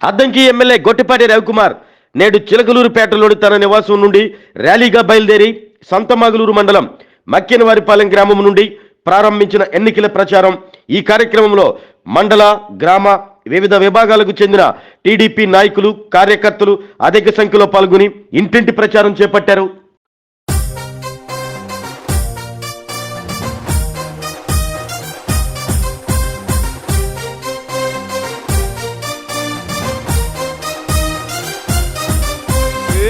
Addanki MLA Gottipati Ravikumar నేడు చిలకలూరుపేటలోని తన నివాసం నుండి ర్యాలీగా బయలుదేరి సంతమాగులూరు మండలం మక్కినవారిపాలెం గ్రామం నుండి ప్రారంభించిన ఎన్నికల ప్రచారం ఈ కార్యక్రమంలో మండల గ్రామ వివిధ విభాగాలకు చెందిన టీడీపీ నాయకులు కార్యకర్తలు అధిక సంఖ్యలో పాల్గొని ఇంటింటి ప్రచారం చేపట్టారు.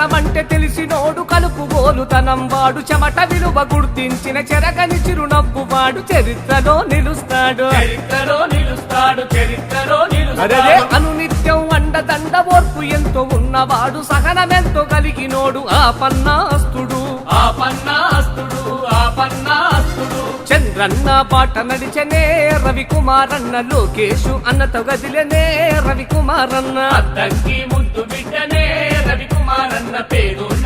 ఏ కష్టమంటే తెలిసినోడు కలుపు గోలుతనం వాడు చెమట విలువ గుర్తించిన చెరగని చిరునవ్వు వాడు చరిత్రలో నిలుస్తాడు. చరిత్రలో నిలుస్తాడు చరిత్రలో నిలుస్తాడు. అనునిత్యం అండదండ ఓర్పు ఎంతో ఉన్నవాడు సహనమెంతో కలిగినోడు ఆ పన్నాస్తుడు. ఆ పన్నాస్తుడు ఆ పన్నాస్తుడు. చంద్రన్న పాట నడిచనే రవికుమారన్న లోకేషు అన్నతో గదిలనే రవికుమారన్న. అద్దంకి ముద్దు బిడ్డనే. రవికుమారన్న పేదోళ్ళకు పేరు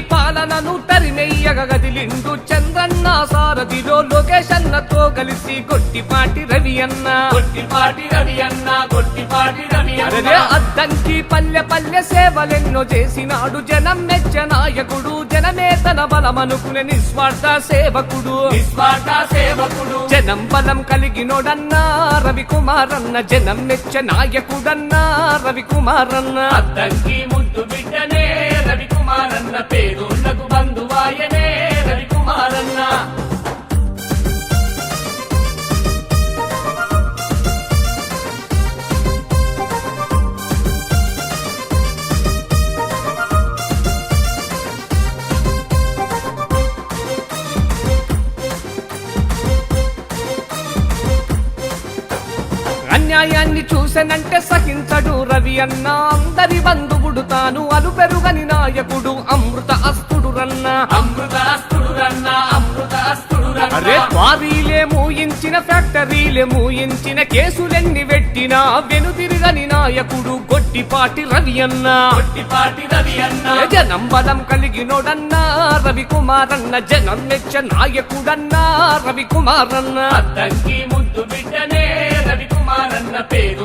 పాలనను తరిమెయ్యగ గదిలిండు చంద్రన్న సారథిలో లోకేష్ అన్నతో కలిసి గొట్టిపాటి రవి అన్న. గొట్టిపాటి రవి అన్న గొట్టిపాటి రవి అన్న. అద్దంకి పల్లె పల్లె సేవలెన్నో చేసినాడు జనం మెచ్చ నాయకుడు జనమే తన బలమనుకునే నిస్వార్థ సేవకుడు. నిస్వార్థ సేవకుడు. జనం బలం కలిగినోడన్నా రవికుమారన్న జనం మెచ్చ నాయకుడన్నా రవికుమారన్న. అద్దంకి ముద్దు బిడ్డనే. రవికుమారన్న పేరు అన్యాయాన్ని చూసెనంటే సహించడు రవి అన్న. అందరి బంధువుడు తాను అలు పెరుగని నాయకుడు అమృత అస్తుడు రన్న అమృత అస్తుడు రన్న అమృత అస్తుడు అరే వారీలే మూయించిన ఫ్యాక్టరీలే మూయించిన కేసులెన్ని పెట్టినా వెనుదిరుగని నాయకుడు గొట్టిపాటి రవి అన్న. గొట్టిపాటి రవి అన్న జనం బలం కలిగినోడన్నా రవికుమారన్న జనం మెచ్చ నాయకుడన్నా రవికుమారన్న. అద్దంకి ముద్దు బిడ్డనే రవికుమారన్న పేరు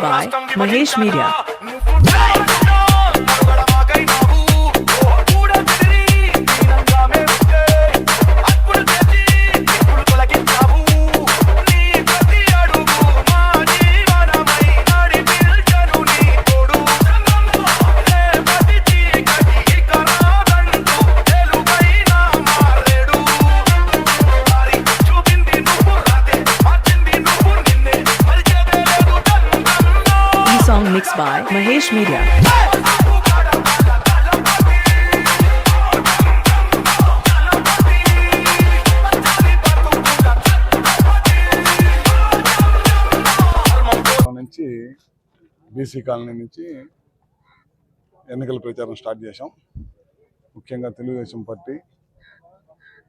by Mahesh Media. Mixed by Mahesh Media. నుంచి బీసీ కాలనీ నుంచి ఎన్నికల ప్రచారం స్టార్ట్ చేశాం ముఖ్యంగా తెలుగుదేశం పార్టీ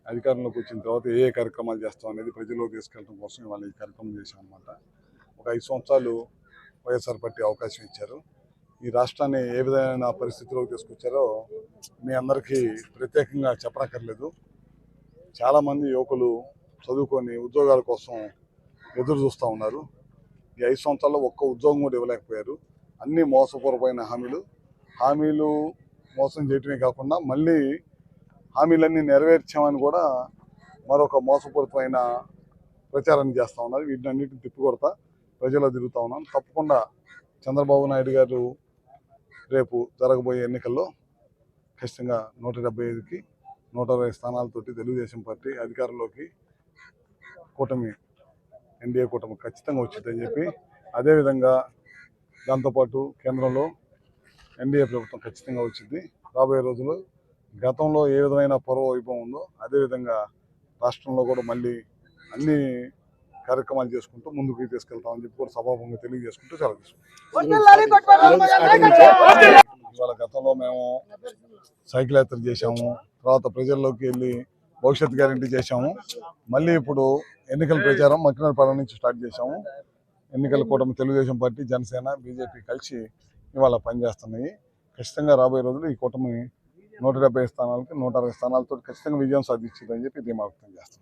అధికారంలోకి వచ్చిన తర్వాత ఏ ఏ కార్యక్రమాలు చేస్తాం అనేది ప్రజల్లోకి తీసుకెళ్ళడం కోసం ఇవాళ ఈ కార్యక్రమం చేశాం అనమాట ఒక ఐదు సంవత్సరాలు వైఎస్ఆర్ పార్టీ అవకాశం ఇచ్చారు. ఈ రాష్ట్రాన్ని ఏ విధమైన పరిస్థితిలోకి తీసుకొచ్చారో మీ అందరికీ ప్రత్యేకంగా చెప్పనక్కర్లేదు. చాలామంది యువకులు చదువుకొని ఉద్యోగాల కోసం ఎదురు చూస్తూ ఉన్నారు. ఈ ఐదు సంవత్సరాల్లో ఒక్క ఉద్యోగం కూడా ఇవ్వలేకపోయారు. అన్ని మోసపూర్వమైన హామీలు. హామీలు మోసం చేయటమే కాకుండా మళ్ళీ హామీలన్నీ నెరవేర్చామని కూడా మరొక మోసపూరితమైన ప్రచారం చేస్తూ ఉన్నారు. వీటిని అన్నిటిని తిప్పికొడతా ప్రజల్లో తిరుగుతూ ఉన్నాను తప్పకుండా చంద్రబాబు నాయుడు గారు రేపు జరగబోయే ఎన్నికల్లో ఖచ్చితంగా నూట డెబ్బై ఐదుకి నూట అరవై స్థానాలతోటి తెలుగుదేశం పార్టీ అధికారంలోకి కూటమి ఎన్డీఏ కూటమి ఖచ్చితంగా వచ్చిందని చెప్పి అదేవిధంగా దాంతోపాటు కేంద్రంలో ఎన్డీఏ ప్రభుత్వం ఖచ్చితంగా వచ్చింది రాబోయే రోజులు గతంలో ఏ విధమైన పూర్వ వైభవం ఉందో అదేవిధంగా రాష్ట్రంలో కూడా మళ్ళీ అన్ని కార్యక్రమాలు చేసుకుంటూ ముందుకు తీసుకెళ్తామని చెప్పి కూడా సభాపంగా తెలియజేసుకుంటూ చాలా ఇవాళ గతంలో మేము సైకిల్ యాత్ర చేశాము తర్వాత ప్రజల్లోకి వెళ్ళి భవిష్యత్ గ్యారంటీ చేశాము. మళ్ళీ ఇప్పుడు ఎన్నికల ప్రచారం మక్కినపాలెం నుంచి స్టార్ట్ చేశాము. ఎన్నికల కూటమి తెలుగుదేశం పార్టీ జనసేన బీజేపీ కలిసి ఇవాళ పనిచేస్తున్నాయి. ఖచ్చితంగా రాబోయే రోజులు ఈ కూటమి నూట డెబ్బై స్థానాలకి నూట అరవై స్థానాలతో ఖచ్చితంగా విజయం సాధించిందని చెప్పి ధీమా వ్యక్తం చేస్తాం